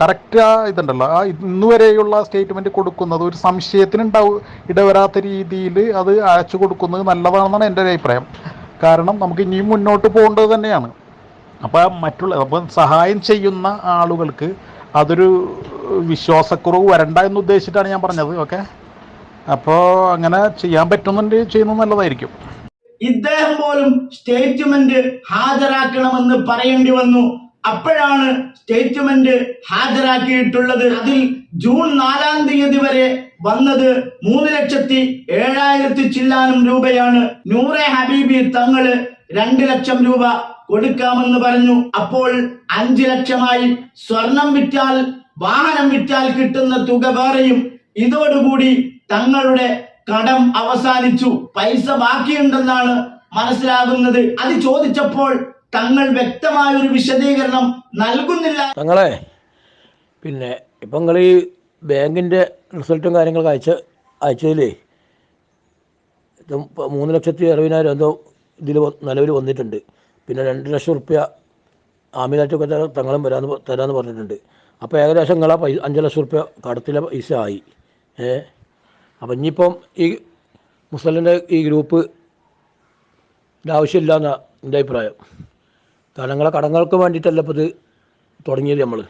കറക്റ്റ് ആ ഇതുണ്ടല്ലോ. ആ ഇന്ന് വരെയുള്ള സ്റ്റേറ്റ്മെന്റ് കൊടുക്കുന്നത് ഒരു സംശയത്തിന് ഉണ്ടാവും ഇടവരാത്ത രീതിയിൽ അത് അയച്ചു കൊടുക്കുന്നത് നല്ലതാണെന്നാണ് എന്റെ ഒരു അഭിപ്രായം. കാരണം നമുക്ക് ഇനിയും മുന്നോട്ട് പോകേണ്ടത് തന്നെയാണ്. അപ്പോൾ മറ്റുള്ള അപ്പം സഹായം ചെയ്യുന്ന ആളുകൾക്ക് അതൊരു വിശ്വാസക്കുറവ് വരണ്ട എന്ന് ഉദ്ദേശിച്ചിട്ടാണ് ഞാൻ പറഞ്ഞത് ഓക്കെ? അപ്പോൾ അങ്ങനെ ചെയ്യാൻ പറ്റുന്നുണ്ട് ചെയ്യുന്നത് നല്ലതായിരിക്കും. ഇദ്ദേഹം പോലും സ്റ്റേറ്റ്മെന്റ് ഹാജരാക്കണമെന്ന് പറയേണ്ടി വന്നു. അപ്പോഴാണ് സ്റ്റേറ്റ്മെന്റ് ഹാജരാക്കിയിട്ടുള്ളത്. അതിൽ ജൂൺ നാലാം തീയതി വരെ വന്നത് മൂന്ന് ലക്ഷത്തി ഏഴായിരത്തി ചില്ലാനും രൂപയാണ്. നൂറെ ഹബീബി തങ്ങൾ രണ്ട് ലക്ഷം രൂപ കൊടുക്കാമെന്ന് പറഞ്ഞു. അപ്പോൾ അഞ്ചു ലക്ഷമായി സ്വർണം വിറ്റാൽ വാഹനം വിറ്റാൽ കിട്ടുന്ന തുക വേറെയും. ഇതോടുകൂടി തങ്ങളുടെ കടം അവസാനിച്ചു. പൈസ ബാക്കിയുണ്ടെന്നാണ് മനസ്സിലാകുന്നത്. അത് ചോദിച്ചപ്പോൾ തങ്ങൾ വ്യക്തമായ ഒരു വിശദീകരണം നൽകുന്നില്ല. തങ്ങളെ പിന്നെ ഇപ്പം നിങ്ങൾ ഈ ബാങ്കിന്റെ റിസൾട്ടും കാര്യങ്ങളൊക്കെ അയച്ച അയച്ചതിലേ മൂന്ന് ലക്ഷത്തി അറുപതിനായിരം എന്തോ ഇതിൽ നിലവിൽ വന്നിട്ടുണ്ട്. പിന്നെ രണ്ട് ലക്ഷം റുപ്യ ആമിനാറ്റൊക്കെ തരാൻ തങ്ങളും വരാന്ന് തരാമെന്ന് പറഞ്ഞിട്ടുണ്ട്. അപ്പോൾ ഏകദേശം നിങ്ങളെ പൈസ അഞ്ച് ലക്ഷം റുപ്യ കടത്തിലെ പൈസ ആയി. ഏ? അപ്പം ഇനിയിപ്പം ഈ മുസ്ലിന്റെ ഈ ഗ്രൂപ്പ് ആവശ്യമില്ല എന്നാണ് എന്റെ അഭിപ്രായം. കാരണം നിങ്ങളെ കടങ്ങൾക്ക് വേണ്ടിയിട്ടല്ല ഇപ്പോൾ ഇത് തുടങ്ങിയത് നമ്മൾ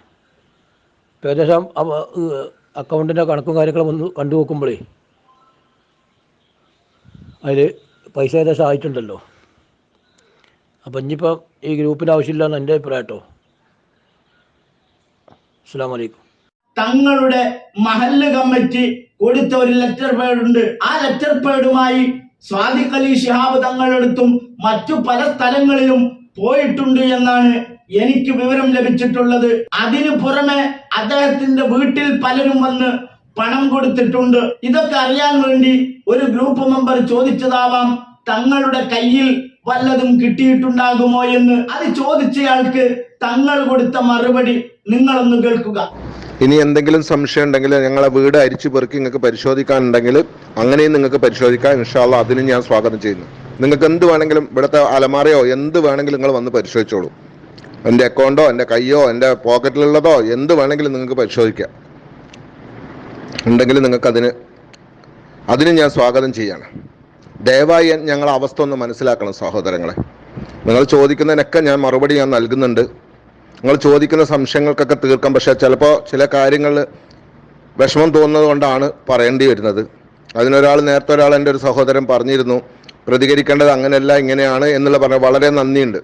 ഇപ്പം ഏകദേശം അക്കൗണ്ടിന്റെ കണക്കും കാര്യങ്ങളും ഒന്ന് കണ്ടു നോക്കുമ്പോഴേ അതിൽ പൈസ ഏകദേശം ആയിട്ടുണ്ടല്ലോ. അപ്പം ഇനിയിപ്പം ഈ ഗ്രൂപ്പിന്റെ ആവശ്യമില്ല എന്ന് എന്റെ അഭിപ്രായം കേട്ടോ. അസ്സാം വലൈക്കും തങ്ങളുടെ മഹല്ല് കമ്മിറ്റി കൊടുത്ത ഒരു ലെറ്റർ പേഡ് ഉണ്ട്. ആ ലെറ്റർ പേഡുമായി സ്വാദിഖ് അലി ഷിഹാബ് തങ്ങളെടുത്തും മറ്റു പല സ്ഥലങ്ങളിലും പോയിട്ടുണ്ട് എന്നാണ് എനിക്ക് വിവരം ലഭിച്ചിട്ടുള്ളത്. അതിനു പുറമെ അദ്ദേഹത്തിന്റെ വീട്ടിൽ പലരും വന്ന് പണം കൊടുത്തിട്ടുണ്ട്. ഇതൊക്കെ അറിയാൻ വേണ്ടി ഒരു ഗ്രൂപ്പ് മെമ്പർ ചോദിച്ചതാവാം. തങ്ങളുടെ കയ്യിൽ വല്ലതും കിട്ടിയിട്ടുണ്ടാകുമോ എന്ന് അത് ചോദിച്ചയാൾക്ക് തങ്ങൾ കൊടുത്ത മറുപടി നിങ്ങളൊന്ന് കേൾക്കുക. ഇനി എന്തെങ്കിലും സംശയം ഉണ്ടെങ്കിൽ ഞങ്ങളെ വീട് അരിച്ചു പെറുക്കി നിങ്ങൾക്ക് പരിശോധിക്കാനുണ്ടെങ്കിൽ അങ്ങനെയും നിങ്ങൾക്ക് പരിശോധിക്കാം. ഇൻഷാല്ല അതിനും ഞാൻ സ്വാഗതം ചെയ്യുന്നു. നിങ്ങൾക്ക് എന്ത് വേണമെങ്കിലും ഇവിടുത്തെ അലമാറയോ എന്ത് വേണമെങ്കിലും നിങ്ങൾ വന്ന് പരിശോധിച്ചോളൂ. എന്റെ അക്കൗണ്ടോ എന്റെ കയ്യോ എന്റെ പോക്കറ്റിലുള്ളതോ എന്ത് വേണമെങ്കിലും നിങ്ങൾക്ക് പരിശോധിക്കാം. ഉണ്ടെങ്കിൽ നിങ്ങൾക്ക് അതിന് അതിന് ഞാൻ സ്വാഗതം ചെയ്യാണ്. ദയവായി ഞങ്ങളെ അവസ്ഥ ഒന്ന് മനസ്സിലാക്കണം സഹോദരങ്ങളെ. നിങ്ങൾ ചോദിക്കുന്നതിനൊക്കെ ഞാൻ മറുപടി ഞാൻ നൽകുന്നുണ്ട്. നിങ്ങൾ ചോദിക്കുന്ന സംശയങ്ങൾക്കൊക്കെ തീർക്കാം. പക്ഷേ ചിലപ്പോൾ ചില കാര്യങ്ങൾ വിഷമം തോന്നുന്നത് കൊണ്ടാണ് പറയേണ്ടി വരുന്നത്. അതിനൊരാൾ നേരത്തെ ഒരാൾ എന്റെ ഒരു സഹോദരൻ പറഞ്ഞിരുന്നു പ്രതികരിക്കേണ്ടത് അങ്ങനെയല്ല ഇങ്ങനെയാണ് എന്നുള്ള പറഞ്ഞ വളരെ നന്ദിയുണ്ട്.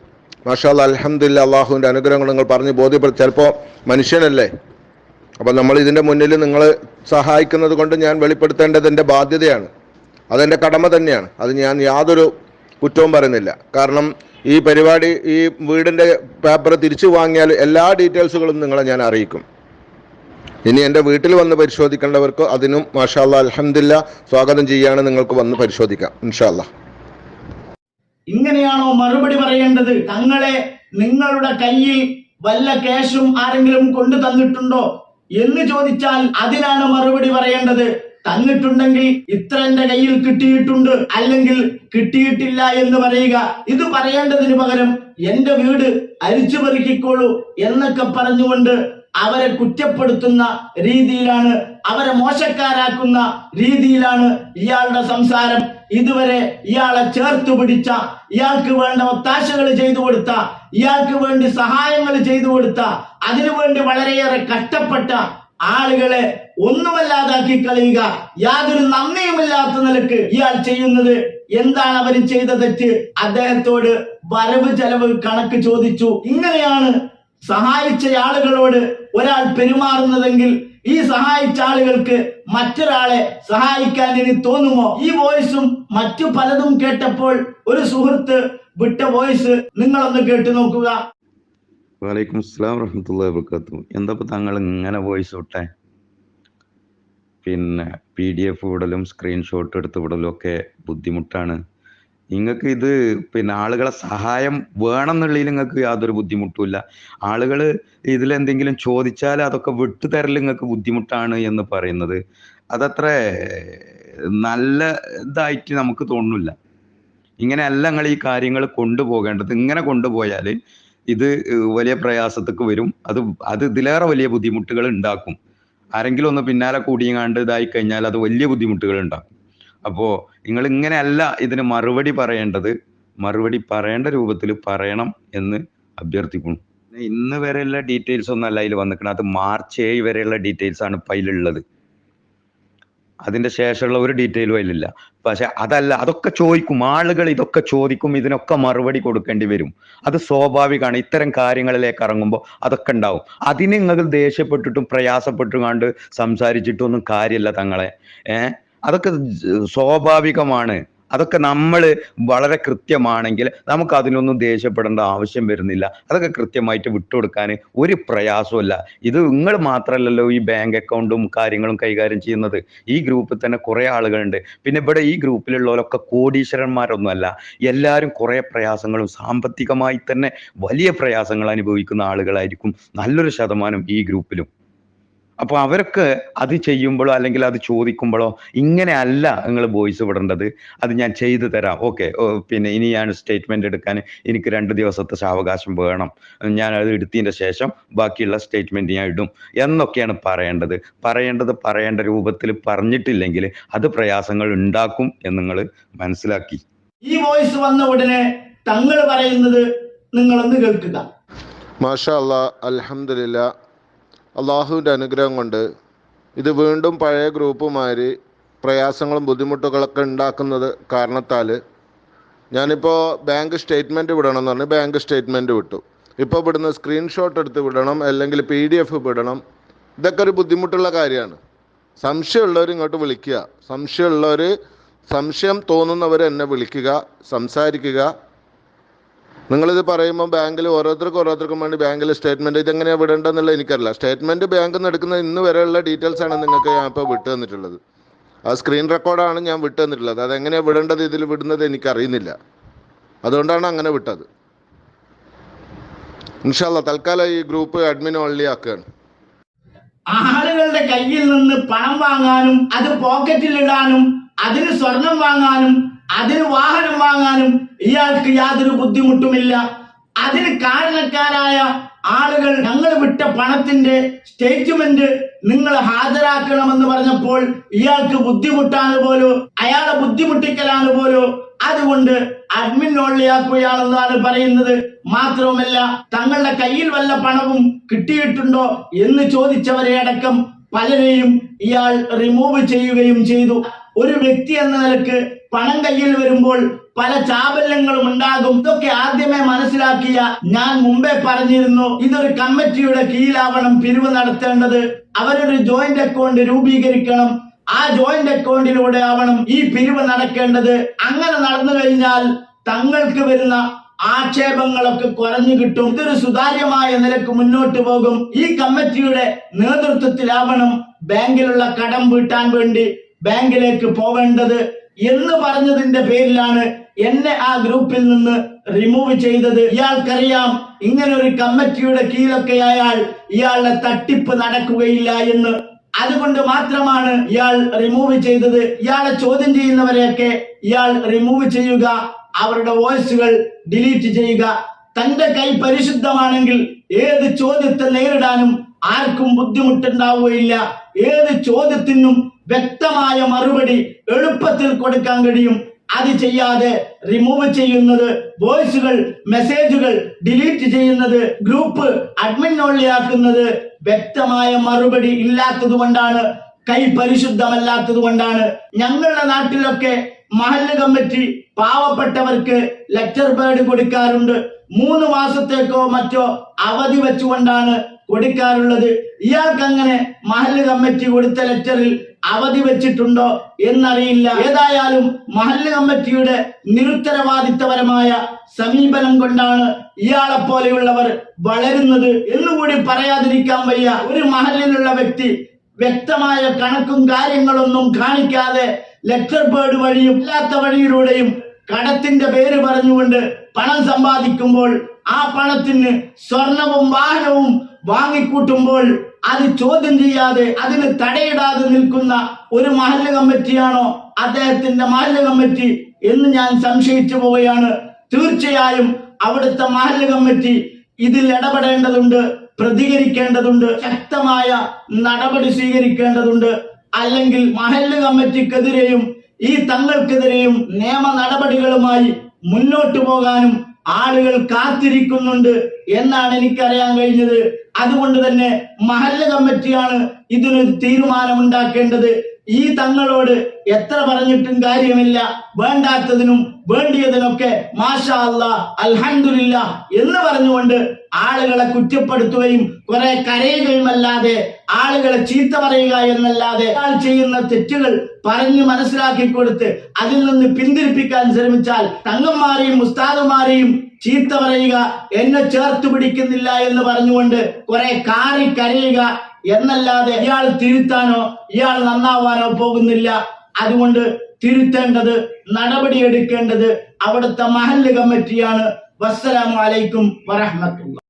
മാഷാ അലഹമില്ല അള്ളാഹുവിന്റെ അനുഗ്രഹങ്ങൾ നിങ്ങൾ പറഞ്ഞ് ബോധ്യപ്പെടുത്തി ചിലപ്പോൾ മനുഷ്യനല്ലേ? അപ്പോൾ നമ്മൾ ഇതിന്റെ മുന്നിൽ നിങ്ങൾ സഹായിക്കുന്നത് കൊണ്ട് ഞാൻ വെളിപ്പെടുത്തേണ്ടത് എന്റെ ബാധ്യതയാണ്. അതെന്റെ കടമ തന്നെയാണ്. അത് ഞാൻ യാതൊരു കുറ്റവും പറയുന്നില്ല. കാരണം ഈ പരിപാടി ഈ വീടിന്റെ പേപ്പർ തിരിച്ചു വാങ്ങിയാൽ എല്ലാ ഡീറ്റെയിൽസുകളും നിങ്ങളെ ഞാൻ അറിയിക്കും. ഇനി എന്റെ വീട്ടിൽ വന്ന് പരിശോധിക്കേണ്ടവർക്ക് അതിനും മാഷാല്ല അലഹമില്ല സ്വാഗതം ചെയ്യാണ് നിങ്ങൾക്ക് വന്ന് പരിശോധിക്കാം ഇൻഷാല്ല ഇങ്ങനെയാണോ മറുപടി പറയേണ്ടത്? തങ്ങളെ നിങ്ങളുടെ കയ്യിൽ വല്ല ക്യാഷും ആരെങ്കിലും കൊണ്ടു തന്നിട്ടുണ്ടോ എന്ന് ചോദിച്ചാൽ അതിനാണ് മറുപടി പറയേണ്ടത്. തന്നിട്ടുണ്ടെങ്കിൽ ഇത്ര എന്റെ കയ്യിൽ കിട്ടിയിട്ടുണ്ട് അല്ലെങ്കിൽ കിട്ടിയിട്ടില്ല എന്ന് പറയുക. ഇത് പറയേണ്ടതിന് പകരം എന്റെ വീട് അരിച്ചു പെറുക്കിക്കോളൂ എന്നൊക്കെ പറഞ്ഞുകൊണ്ട് അവരെ കുറ്റപ്പെടുത്തുന്ന രീതിയിലാണ് അവരെ മോശക്കാരാക്കുന്ന രീതിയിലാണ് ഇയാളുടെ സംസാരം. ഇതുവരെ ഇയാളെ ചേർത്ത് പിടിച്ച ഇയാൾക്ക് വേണ്ട ഒത്താശകൾ ചെയ്തു കൊടുത്ത ഇയാൾക്ക് വേണ്ടി സഹായങ്ങൾ ചെയ്തു കൊടുത്ത അതിനുവേണ്ടി വളരെയേറെ കഷ്ടപ്പെട്ട ആളുകളെ ഒന്നുമല്ലാതാക്കി കളയുക യാതൊരു നന്ദിയുമില്ലാത്ത നിലയ്ക്ക് ഇയാൾ ചെയ്യുന്നത്. എന്താണ് അവർ ചെയ്ത തെറ്റ്? അദ്ദേഹത്തോട് വരവ് ചെലവ് കണക്ക് ചോദിച്ചു. ഇങ്ങനെയാണ് സഹായിച്ച ആളുകളോട് ഒരാൾ പെരുമാറുന്നതെങ്കിൽ ഈ സഹായിച്ച ആളുകൾക്ക് മറ്റൊരാളെ സഹായിക്കാൻ ഇനി തോന്നുമോ? ഈ വോയിസും മറ്റു പലതും കേട്ടപ്പോൾ ഒരു സുഹൃത്ത് വിട്ട വോയിസ് നിങ്ങളൊന്ന് കേട്ടു നോക്കുക. വലൈക്കും അസ്സലാം വറഹമത്തുള്ള വബറകാതുഹു. എന്താ താങ്കൾ ഇങ്ങനെ വോയിസ് വിട്ടെ? പിന്നെ പി ഡി എഫ് വിടലും സ്ക്രീൻഷോട്ട് എടുത്ത് വിടലും ഒക്കെ ബുദ്ധിമുട്ടാണ്. നിങ്ങൾക്ക് ഇത് പിന്നെ ആളുകളെ സഹായം വേണം എന്നുള്ളതിൽ നിങ്ങൾക്ക് യാതൊരു ബുദ്ധിമുട്ടുമില്ല ആളുകൾ ഇതിലെന്തെങ്കിലും ചോദിച്ചാൽ അതൊക്കെ വിട്ടുതരൽ നിങ്ങൾക്ക് ബുദ്ധിമുട്ടാണ് എന്ന് പറയുന്നത്. അതത്ര നല്ല ഇതായിട്ട് നമുക്ക് തോന്നുന്നില്ല. ഇങ്ങനെയല്ല നിങ്ങൾ ഈ കാര്യങ്ങൾ കൊണ്ടുപോകേണ്ടത്. ഇങ്ങനെ കൊണ്ടുപോയാൽ ഇത് വലിയ പ്രയാസത്തേക്ക് വരും. അത് അത് ഇതിലേറെ വലിയ ബുദ്ധിമുട്ടുകൾ ഉണ്ടാക്കും. ആരെങ്കിലും ഒന്ന് പിന്നാലെ കൂടിയങ്ങാണ്ട് ഇതായി കഴിഞ്ഞാൽ അത് വലിയ ബുദ്ധിമുട്ടുകൾ ഉണ്ടാകും അപ്പോൾ നിങ്ങൾ ഇങ്ങനെയല്ല ഇതിന് മറുപടി പറയേണ്ടത്. മറുപടി പറയേണ്ട രൂപത്തിൽ പറയണം എന്ന് അഭ്യർത്ഥിക്കുന്നു. ഇന്ന് വരെയുള്ള ഡീറ്റെയിൽസ് ഒന്നല്ല അതിൽ വന്നിക്കണം അത് മാർച്ച് ഏഴ് വരെയുള്ള ഡീറ്റെയിൽസ് ആണ് ഇപ്പം അതിലുള്ളത്. അതിന്റെ ശേഷമുള്ള ഒരു ഡീറ്റെയിലും അതിലില്ല. പക്ഷെ അതല്ല അതൊക്കെ ചോദിക്കും. ആളുകൾ ഇതൊക്കെ ചോദിക്കും ഇതിനൊക്കെ മറുപടി കൊടുക്കേണ്ടി വരും. അത് സ്വാഭാവികമാണ്. ഇത്തരം കാര്യങ്ങളിലേക്ക് ഇറങ്ങുമ്പോൾ അതൊക്കെ ഉണ്ടാവും. അതിന് നിങ്ങൾ ദേഷ്യപ്പെട്ടിട്ടും പ്രയാസപ്പെട്ടും കണ്ട് സംസാരിച്ചിട്ടൊന്നും കാര്യമില്ല തങ്ങളെ. ഏഹ് അതൊക്കെ സ്വാഭാവികമാണ്. അതൊക്കെ നമ്മൾ വളരെ കൃത്യമാണെങ്കിൽ നമുക്ക് അതിനൊന്നും ദേഷ്യപ്പെടേണ്ട ആവശ്യം വരുന്നില്ല. അതൊക്കെ കൃത്യമായിട്ട് വിട്ടുകൊടുക്കാൻ ഒരു പ്രയാസമല്ല ഇത് നിങ്ങൾ മാത്രമല്ലല്ലോ ഈ ബാങ്ക് അക്കൗണ്ടും കാര്യങ്ങളും കൈകാര്യം ചെയ്യുന്നത്. ഈ ഗ്രൂപ്പിൽ തന്നെ കുറേ ആളുകളുണ്ട്. പിന്നെ ഇവിടെ ഈ ഗ്രൂപ്പിലുള്ളവരൊക്കെ കോടീശ്വരന്മാരൊന്നുമല്ല. എല്ലാവരും കുറേ പ്രയാസങ്ങളും സാമ്പത്തികമായി തന്നെ വലിയ പ്രയാസങ്ങൾ അനുഭവിക്കുന്ന ആളുകളായിരിക്കും. നല്ലൊരു ശതമാനം ഈ ഗ്രൂപ്പിലും അപ്പോൾ അവരൊക്കെ അത് ചെയ്യുമ്പോഴോ അല്ലെങ്കിൽ അത് ചോദിക്കുമ്പോഴോ ഇങ്ങനെ അല്ല നിങ്ങൾ വോയിസ് വിടേണ്ടത്. അത് ഞാൻ ചെയ്തു തരാം. ഓക്കെ പിന്നെ ഇനി ഞാൻ സ്റ്റേറ്റ്മെന്റ് എടുക്കാൻ എനിക്ക് രണ്ട് ദിവസത്തെ സാവകാശം വേണം. ഞാൻ അത് എടുത്തതിന്റെ ശേഷം ബാക്കിയുള്ള സ്റ്റേറ്റ്മെന്റ് ഞാൻ ഇടും. എന്നൊക്കെയാണ് പറയേണ്ടത്. പറയേണ്ടത് പറയേണ്ട രൂപത്തിൽ പറഞ്ഞിട്ടില്ലെങ്കിൽ അത് പ്രയാസങ്ങൾ ഉണ്ടാക്കും എന്ന് നിങ്ങൾ മനസ്സിലാക്കി. ഈ വോയിസ് വന്ന ഉടനെ തങ്ങൾ പറയുന്നത് നിങ്ങളൊന്ന് കേൾക്കുക. മാഷാ അല്ലാ അലഹമില്ല അള്ളാഹുവിന്റെ അനുഗ്രഹം കൊണ്ട് ഇത് വീണ്ടും പഴയ ഗ്രൂപ്പുമാർ പ്രയാസങ്ങളും ബുദ്ധിമുട്ടുകളൊക്കെ ഉണ്ടാക്കുന്നത് കാരണത്താൽ ഞാനിപ്പോൾ ബാങ്ക് സ്റ്റേറ്റ്മെന്റ് വിടണം എന്ന് പറഞ്ഞ് ബാങ്ക് സ്റ്റേറ്റ്മെന്റ് വിട്ടു. ഇപ്പോൾ ഇവിടുന്ന് സ്ക്രീൻഷോട്ട് എടുത്ത് വിടണം അല്ലെങ്കിൽ പി ഡി എഫ് വിടണം. ഇതൊക്കെ ഒരു ബുദ്ധിമുട്ടുള്ള കാര്യമാണ്. സംശയമുള്ളവർ ഇങ്ങോട്ട് വിളിക്കുക. സംശയമുള്ളവർ സംശയം തോന്നുന്നവർ എന്നെ വിളിക്കുക സംസാരിക്കുക. നിങ്ങളിത് പറയുമ്പോൾ ബാങ്കിൽ ഓരോരുത്തർക്കും ഓരോരുത്തർക്കും വേണ്ടി ബാങ്കിൽ സ്റ്റേറ്റ്മെന്റ് ഇതെങ്ങനെയാണ് വിടേണ്ടതെന്നുള്ള എനിക്കറിയില്ല. സ്റ്റേറ്റ്മെന്റ് ബാങ്കിൽ നിന്ന് എടുക്കുന്ന ഇന്ന് വരെയുള്ള ഡീറ്റെയിൽസ് ആണ് നിങ്ങൾക്ക് ഞാൻ ഇപ്പോൾ വിട്ടു തന്നിട്ടുള്ളത്. ആ സ്ക്രീൻ റെക്കോർഡാണ് ഞാൻ വിട്ടു തന്നിട്ടുള്ളത്. അതെങ്ങനെയാണ് വിടേണ്ടത് ഇതിൽ വിടുന്നത് എനിക്കറിയുന്നില്ല. അതുകൊണ്ടാണ് അങ്ങനെ വിട്ടത്. ഇൻഷാല്ല തൽക്കാലം ഈ ഗ്രൂപ്പ് അഡ്മിൻ ഓൺലി ആക്കുകയാണ്. ആളുകളുടെ കയ്യിൽ നിന്ന് പണം വാങ്ങാനും അത് പോക്കറ്റിൽ ഇടാനും അതിന് സ്വർണം വാങ്ങാനും അതിന് വാഹനം വാങ്ങാനും ഇയാൾക്ക് യാതൊരു ബുദ്ധിമുട്ടുമില്ല. അതിന് കാരണക്കാരായ ആളുകൾ ഞങ്ങൾ വിട്ട പണത്തിന്റെ സ്റ്റേറ്റ്മെന്റ് നിങ്ങൾ ഹാജരാക്കണമെന്ന് പറഞ്ഞപ്പോൾ ഇയാൾക്ക് ബുദ്ധിമുട്ടാണ് പോലും അയാളെ ബുദ്ധിമുട്ടിക്കലാണ് പോലും. അതുകൊണ്ട് അഡ്മിൻ ഒള്ളിയാക്കുകയാണെന്നാണ് പറയുന്നത്. മാത്രവുമല്ല തങ്ങളുടെ കയ്യിൽ വല്ല പണവും കിട്ടിയിട്ടുണ്ടോ എന്ന് ചോദിച്ചവരെ അടക്കം പലരെയും ഇയാൾ റിമൂവ് ചെയ്യുകയും ചെയ്തു. ഒരു വ്യക്തി എന്ന നിലയ്ക്ക് പണം കയ്യിൽ വരുമ്പോൾ പല ചാബല്യങ്ങളും ഉണ്ടാകും. ഇതൊക്കെ ആദ്യമേ മനസ്സിലാക്കിയ ഞാൻ മുമ്പേ പറഞ്ഞിരുന്നു. ഇതൊരു കമ്മിറ്റിയുടെ കീഴിലാവണം പിരിവ് നടത്തേണ്ടത്. അവരൊരു ജോയിന്റ് അക്കൗണ്ട് രൂപീകരിക്കണം. ആ ജോയിന്റ് അക്കൗണ്ടിലൂടെ ആവണം ഈ പിരിവ് നടക്കേണ്ടത്. അങ്ങനെ നടന്നു കഴിഞ്ഞാൽ തങ്ങൾക്ക് വരുന്ന ആക്ഷേപങ്ങളൊക്കെ കുറഞ്ഞു കിട്ടും. ഇതൊരു സുതാര്യമായ നിലയ്ക്ക് മുന്നോട്ട് പോകും. ഈ കമ്മിറ്റിയുടെ നേതൃത്വത്തിലാവണം ബാങ്കിലുള്ള കടം വീട്ടാൻ വേണ്ടി ബാങ്കിലേക്ക് പോവേണ്ടത്. എന്ന് പറഞ്ഞതിന്റെ പേരിലാണ് എന്നെ ആ ഗ്രൂപ്പിൽ നിന്ന് റിമൂവ് ചെയ്തത്. ഇയാൾക്കറിയാം ഇങ്ങനെ ഒരു കമ്മിറ്റിയുടെ കീഴൊക്കെ ആയാൽ ഇയാളുടെ തട്ടിപ്പ് നടക്കുകയില്ല എന്ന്. അതുകൊണ്ട് മാത്രമാണ് ഇയാൾ റിമൂവ് ചെയ്തത്. ഇയാളെ ചോദ്യം ചെയ്യുന്നവരെയൊക്കെ ഇയാൾ റിമൂവ് ചെയ്യുക. അവരുടെ വോയിസുകൾ ഡിലീറ്റ് ചെയ്യുക. തന്റെ കൈ പരിശുദ്ധമാണെങ്കിൽ ഏത് ചോദ്യത്തെ നേരിടാനും ആർക്കും ബുദ്ധിമുട്ടുണ്ടാവുകയില്ല. ഏത് ചോദ്യത്തിനും വ്യക്തമായ മറുപടി എളുപ്പത്തിൽ കൊടുക്കാൻ കഴിയും. അത് ചെയ്യാതെ റിമൂവ് ചെയ്യുന്നത് വോയിസുകൾ മെസ്സേജുകൾ ഡിലീറ്റ് ചെയ്യുന്നത് ഗ്രൂപ്പ് അഡ്മിൻ ഒള്ളിയാക്കുന്നത് വ്യക്തമായ മറുപടി ഇല്ലാത്തത് കൊണ്ടാണ് കൈ പരിശുദ്ധമല്ലാത്തത് കൊണ്ടാണ്. ഞങ്ങളുടെ നാട്ടിലൊക്കെ മഹല്ല് കമ്മിറ്റി പാവപ്പെട്ടവർക്ക് ലെറ്റർ പേഡ് കൊടുക്കാറുണ്ട്. മൂന്ന് മാസത്തേക്കോ മറ്റോ അവധി വെച്ചുകൊണ്ടാണ് കൊടുക്കാറുള്ളത്. ഇയാൾക്ക് അങ്ങനെ മഹല്ല് കമ്മിറ്റി കൊടുത്ത ലെറ്ററിൽ അവധി വെച്ചിട്ടുണ്ടോ എന്നറിയില്ല. ഏതായാലും മഹല്ല് കമ്മിറ്റിയുടെ നിരുത്തരവാദിത്തപരമായ സമീപനം കൊണ്ടാണ് ഇയാളെ പോലെയുള്ളവർ വളരുന്നത് എന്നുകൂടി പറയാതിരിക്കാൻ വയ്യ. ഒരു മഹലിലുള്ള വ്യക്തി വ്യക്തമായ കണക്കും കാര്യങ്ങളൊന്നും കാണിക്കാതെ ലെറ്റർ ബേർഡ് വഴിയും ഇല്ലാത്ത വഴിയിലൂടെയും കടത്തിന്റെ പേര് പറഞ്ഞുകൊണ്ട് പണം സമ്പാദിക്കുമ്പോൾ ആ പണത്തിന് സ്വർണവും വാഹനവും വാങ്ങിക്കൂട്ടുമ്പോൾ അത് ചോദ്യം ചെയ്യാതെ അതിന് തടയിടാതെ നിൽക്കുന്ന ഒരു മഹല്ല കമ്മിറ്റിയാണോ അദ്ദേഹത്തിന്റെ മഹല്ല കമ്മിറ്റി എന്ന് ഞാൻ സംശയിച്ചു പോവുകയാണ്. തീർച്ചയായും അവിടുത്തെ മഹല്ല കമ്മിറ്റി ഇതിൽ ഇടപെടേണ്ടതുണ്ട് പ്രതികരിക്കേണ്ടതുണ്ട് ശക്തമായ നടപടി സ്വീകരിക്കേണ്ടതുണ്ട്. അല്ലെങ്കിൽ മഹല്ല കമ്മിറ്റിക്കെതിരെയും ഈ തങ്ങൾക്കെതിരെയും നിയമ നടപടികളുമായി മുന്നോട്ടു പോകാനും ആളുകൾ കാത്തിരിക്കുന്നുണ്ട് എന്നാണ് എനിക്കറിയാൻ കഴിഞ്ഞത്. അതുകൊണ്ട് തന്നെ മഹല്ല കമ്മിറ്റിയാണ് ഇതിനൊരു തീരുമാനമുണ്ടാക്കേണ്ടത്. ഈ തങ്ങളോട് എത്ര പറഞ്ഞിട്ടും കാര്യമില്ല. വേണ്ടാത്തതിനും വേണ്ടിയതിനൊക്കെ മാഷാ അല്ല അൽഹന്ദില്ല എന്ന് പറഞ്ഞുകൊണ്ട് ആളുകളെ കുറ്റപ്പെടുത്തുകയും കുറെ കരയുകയുമല്ലാതെ ആളുകളെ ചീത്ത പറയുക എന്നല്ലാതെ ചെയ്യുന്ന തെറ്റുകൾ പറഞ്ഞു മനസ്സിലാക്കി കൊടുത്ത് അതിൽ നിന്ന് പിന്തിരിപ്പിക്കാൻ ശ്രമിച്ചാൽ തങ്ങന്മാരെയും ഉസ്താദുമാരെയും ചീത്ത പറയുക എന്നെ ചേർത്ത് പിടിക്കുന്നില്ല എന്ന് പറഞ്ഞുകൊണ്ട് കുറെ കാറി കരയുക എന്നല്ലാതെ ഇയാൾ തിരുത്താനോ ഇയാൾ നന്നാവാനോ പോകുന്നില്ല. അതുകൊണ്ട് തിരുത്തേണ്ടത് നടപടിയെടുക്കേണ്ടത് അവിടുത്തെ മഹല്ല് കമ്മിറ്റിയാണ്. വസ്സലാമലൈക്കും അലൈക്കും വറഹ്മത്തുള്ളാഹി